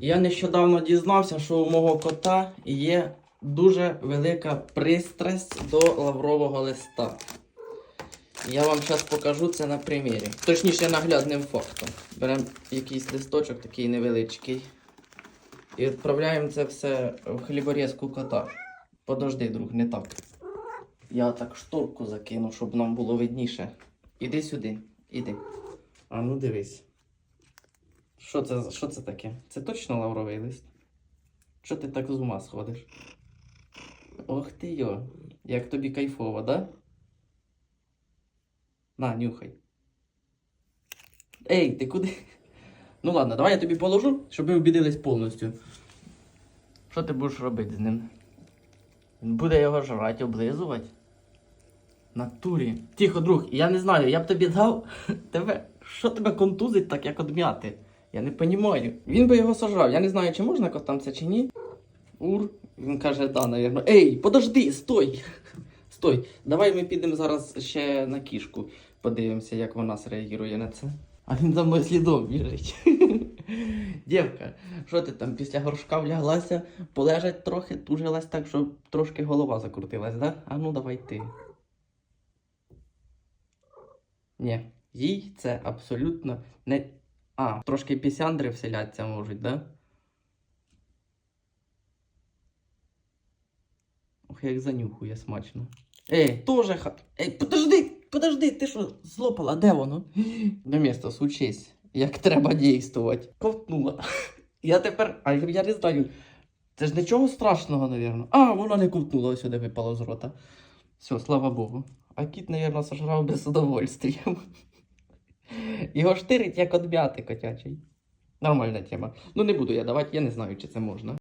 Я нещодавно дізнався, що у мого кота є дуже велика пристрасть до лаврового листа. Я вам зараз покажу це на примірі. Точніше, наглядним фактом. Беремо якийсь листочок такий невеличкий. І відправляємо це все в хліборізку кота. Подожди, друг, не так. Я так шторку закину, щоб нам було видніше. Іди сюди, іди. А ну дивись. Що це, що це таке? Це точно лавровий лист? Що ти так з ума сходиш? Ох ти йо. Як тобі кайфово, да? На, нюхай. Ей, ти куди? Ну ладно, давай я тобі положу, щоб ми обідились повністю. Що ти будеш робити з ним? Він буде його жрати, облизувати. Натурі. Тихо, друг, я не знаю, я б тобі дав тебе. Що тебе контузить так, як одм'яти? Я не розумію. Він би його сожрав. Я не знаю, чи можна котам це чи ні. Ур. Він каже, да, навірно. Ей, подожди, стой! Стой. Давай ми підемо зараз ще на кішку. Подивимося, як вона зреагує на це. А він за мною слідом біжить. Дівка, що ти там після горшка вляглася, полежать трохи, тужилась так, щоб трошки голова закрутилась, да? А ну давай ти. Ні, їй це абсолютно не. А, трошки пісяндри вселяться можуть, да? Ох, як занюхує смачно. Ей, тоже ха. Ей, подожди, подожди, ти що, злопала, де воно? На місто, сучись, як треба дійствувати. Ковтнула. Я тепер, а я не знаю. Це ж нічого страшного, напевно. А, воно не ковтнуло, ось сюди випало з рота. Все, слава Богу. А кіт, напевно, сожрав без удовольствия. Його штирить, як одм'яти котячий. Нормальна тема. Ну не буду я давати, я не знаю, чи це можна.